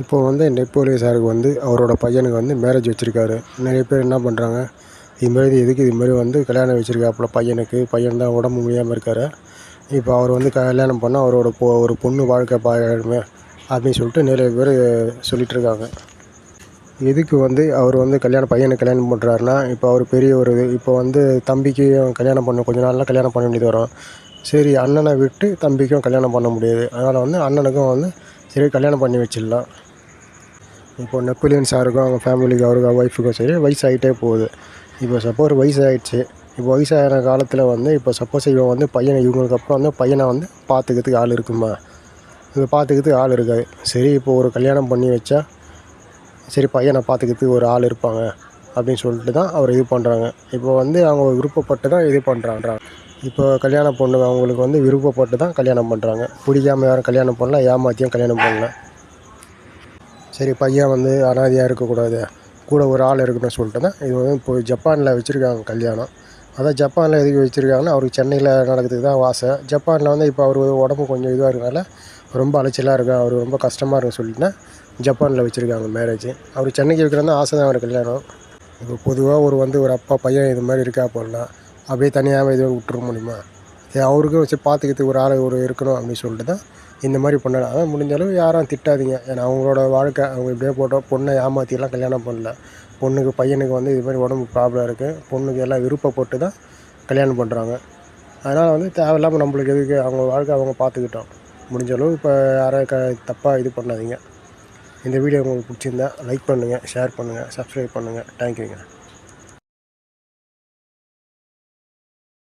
இப்போ வந்து நெப்போலிய சாருக்கு வந்து அவரோட பையனுக்கு வந்து மேரேஜ் வச்சுருக்காரு. நிறைய பேர் என்ன பண்ணுறாங்க இதுமாரி எதுக்கு இதுமாரி வந்து கல்யாணம் வச்சுருக்காப்புல பையனுக்கு பையன் தான் உடம்பு முடியாமல் இருக்கார். இப்போ அவர் வந்து கல்யாணம் பண்ணால் அவரோட பொ ஒரு பொண்ணு வாழ்க்கை பாழாயிடுமே அப்படின்னு சொல்லிட்டு நிறைய பேர் சொல்லிகிட்ருக்காங்க எதுக்கு வந்து அவர் வந்து கல்யாணம் பையனை கல்யாணம் பண்ணுறாருன்னா இப்போ அவர் பெரிய ஒரு இது இப்போ வந்து தம்பிக்கு கல்யாணம் பண்ண கொஞ்ச நாளில் கல்யாணம் பண்ண வேண்டியது வரும். சரி அண்ணனை விட்டு தம்பிக்கும் கல்யாணம் பண்ண முடியாது. அதனால் வந்து அண்ணனுக்கும் வந்து சரி கல்யாணம் பண்ணி வச்சிடலாம். இப்போ நெப்போலியன் சாருக்கும் அவங்க ஃபேமிலிக்கு அவருக்கு ஒய்ஃபுக்கும் சரி வயசாகிட்டே போகுது. இப்போ சப்போஸ் வயசாகிடுச்சு இப்போ வயசாகிற காலத்தில் வந்து இப்போ சப்போஸ் இவன் வந்து பையனை இவங்களுக்கு அப்புறம் வந்து பையனை வந்து பார்த்துக்கிறதுக்கு ஆள் இருக்குமா? இதை பார்த்துக்கிறதுக்கு ஆள் இருக்காது. சரி இப்போ ஒரு கல்யாணம் பண்ணி வச்சா சரி பையனை பார்த்துக்கிறதுக்கு ஒரு ஆள் இருப்பாங்க அப்படின்னு சொல்லிட்டு தான் அவர் இது பண்ணுறாங்க இப்போ வந்து அவங்க விருப்பப்பட்டு தான் இது பண்ணுறாங்க இப்போ கல்யாண பொண்ணு அவங்களுக்கு வந்து விருப்பப்பட்டு தான் கல்யாணம் பண்ணுறாங்க பிடிக்காம யாரும் கல்யாணம் பண்ணல ஏமாற்றியும் கல்யாணம் பண்ணல. சரி பையன் வந்து அனாதையாக இருக்கக்கூடாது. கூட ஒரு ஆள் இருக்கணும்னு சொல்லிட்டு தான் இது வந்து இப்போ ஜப்பானில் வச்சுருக்காங்க கல்யாணம். அதான் ஜப்பானில் எதுக்கு வச்சுருக்காங்கன்னா அவருக்கு சென்னையில் நடக்கிறதுக்கு தான் ஆசை. ஜப்பானில் வந்து இப்போ அவர் உடம்பு கொஞ்சம் இதுவாக இருக்கனால ரொம்ப அலைச்சலாக இருக்கும் அவர் ரொம்ப கஷ்டமாக இருக்கும் சொல்லிட்டுனா ஜப்பானில் வச்சுருக்காங்க மேரேஜ் அவர் சென்னைக்கு வைக்கிறதா ஆசை தான் அவர் கல்யாணம். இப்போ பொதுவாக ஒரு வந்து ஒரு அப்பா பையன் இது மாதிரி இருக்கா போடலாம் அப்படியே தனியாக இது விட்டுற முடியுமா? அவருக்கும் வச்சு பார்த்துக்கிறதுக்கு ஒரு ஆள் ஒரு இருக்கணும் அப்படின்னு சொல்லிட்டு தான் இந்த மாதிரி பண்ணலாம் அதான் முடிஞ்ச அளவு யாரும் திட்டாதீங்க. ஏன்னா அவங்களோட வாழ்க்கை அவங்க இப்படியே போட்டோம் பொண்ணை ஏமாற்றிலாம் கல்யாணம் பண்ணல. பொண்ணுக்கு பையனுக்கு வந்து இது மாதிரி உடம்பு ப்ராப்ளம் இருக்குது பொண்ணுக்கு எல்லாம் விருப்பப்பட்டு தான் கல்யாணம் பண்ணுறாங்க அதனால் வந்து தேவையில்லாமல் நம்மளுக்கு எதுக்கு? அவங்க வாழ்க்கை அவங்க பார்த்துக்கிட்டோம் முடிஞ்சளவு இப்போ யாரும் க தப்பாக இது பண்ணாதீங்க. இந்த வீடியோ உங்களுக்கு பிடிச்சிருந்தா லைக் பண்ணுங்கள் ஷேர் பண்ணுங்கள் சப்ஸ்கிரைப் பண்ணுங்கள் தேங்க்யூங்க